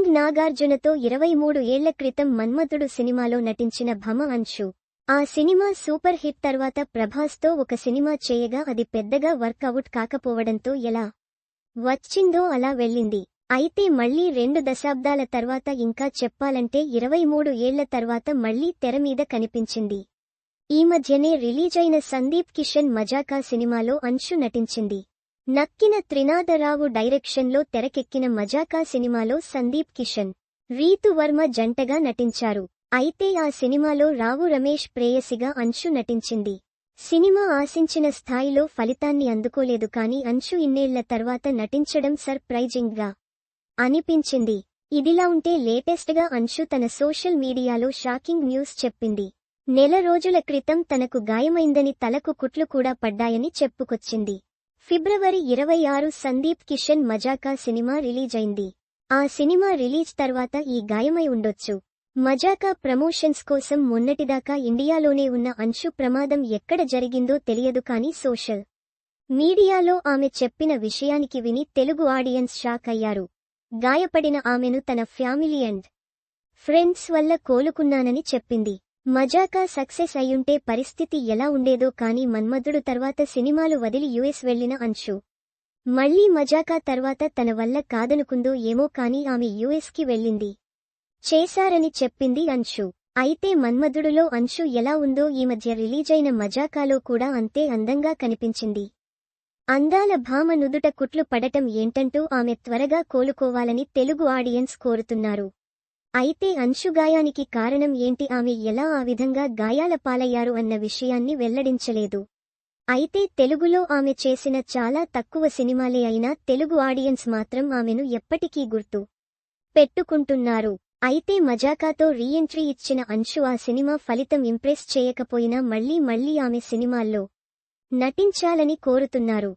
నాగార్జునతో ఇరవై మూడు ఏళ్ళ క్రితం మన్మథుడు సినిమాలో నటించిన భమ అంశు. ఆ సినిమా సూపర్ హిట్ తర్వాత ప్రభాస్తో ఒక సినిమా చేయగా అది పెద్దగా వర్కౌట్ కాకపోవడంతో ఎలా వచ్చిందో అలా వెళ్ళింది. అయితే మళ్ళీ రెండు దశాబ్దాల తర్వాత ఇంకా చెప్పాలంటే ఇరవై మూడు ఏళ్ళ తర్వాత మళ్ళీ తెర మీద కనిపించింది. ఈ మధ్యనే రిలీజైన సందీప్ కిషన్ మజాకా సినిమాలో అంశు నటించింది. నక్కిన త్రినాథరావు డైరెక్షన్లో తెరకెక్కిన మజాకా సినిమాలో సందీప్ కిషన్ రీతు వర్మ జంటగా నటించారు. అయితే ఆ సినిమాలో రావు రమేష్ ప్రేయసిగా అంశు నటించింది. సినిమా ఆశించిన స్థాయిలో ఫలితాన్ని అందుకోలేదు కాని అంశు ఇన్నేళ్ళ తర్వాత నటించడం సర్ప్రైజింగ్గా అనిపించింది. ఇదిలా ఉంటే లేటెస్ట్గా అంశు తన సోషల్ మీడియాలో షాకింగ్ న్యూస్ చెప్పింది. నెల రోజుల క్రితం తనకు గాయమైందని తలకు కుట్లు కూడా పడ్డాయని చెప్పుకొచ్చింది. ఫిబ్రవరి ఇరవై ఆరు సందీప్ కిషన్ మజాకా సినిమా రిలీజైంది. ఆ సినిమా రిలీజ్ తర్వాత ఈ గాయమై ఉండొచ్చు. మజాకా ప్రమోషన్స్ కోసం మొన్నటిదాకా ఇండియాలోనే ఉన్న అంశు ప్రమాదం ఎక్కడ జరిగిందో తెలియదు కానీ సోషల్ మీడియాలో ఆమె చెప్పిన విషయానికి విని తెలుగు ఆడియన్స్ షాక్ అయ్యారు. గాయపడిన ఆమెను తన ఫ్యామిలీ అండ్ ఫ్రెండ్స్ వల్ల కోలుకున్నానని చెప్పింది. మజాకా సక్సెస్ అయ్యుంటే పరిస్థితి ఎలా ఉండేదో కానీ మన్మధుడు తర్వాత సినిమాలు వదిలి యుఎస్ వెళ్ళిన అంశు. మళ్ళీ మజాకా తర్వాత తన వల్ల కాదనుకుందో ఏమో కానీ ఆమె యుఎస్కి వెళ్ళింది. చేశారని చెప్పింది అంశు. అయితే మన్మధుడులో అంశు ఎలా ఉందో ఈ మధ్య రిలీజైన మజాకాలో కూడా అంతే అందంగా కనిపించింది. అందాల భామ నుదుట కుట్లు పడటం ఏంటంటూ ఆమె త్వరగా కోలుకోవాలని తెలుగు ఆడియన్స్ కోరుతున్నారు. అయితే అంశు గాయానికి కారణం ఏంటి? ఆమె ఎలా ఆ విధంగా గాయాల పాలయ్యారు అన్న విషయాన్ని వెల్లడించలేదు. అయితే తెలుగులో ఆమె చేసిన చాలా తక్కువ సినిమాలే అయినా తెలుగు ఆడియన్స్ మాత్రం ఆమెను ఎప్పటికీ గుర్తు పెట్టుకుంటున్నారు. అయితే మజాకాతో రీఎంట్రీ ఇచ్చిన అంశు ఆ సినిమా ఫలితం ఇంప్రెస్ చేయకపోయినా మళ్ళీ మళ్ళీ ఆమె సినిమాల్లో నటించాలని కోరుతున్నారు.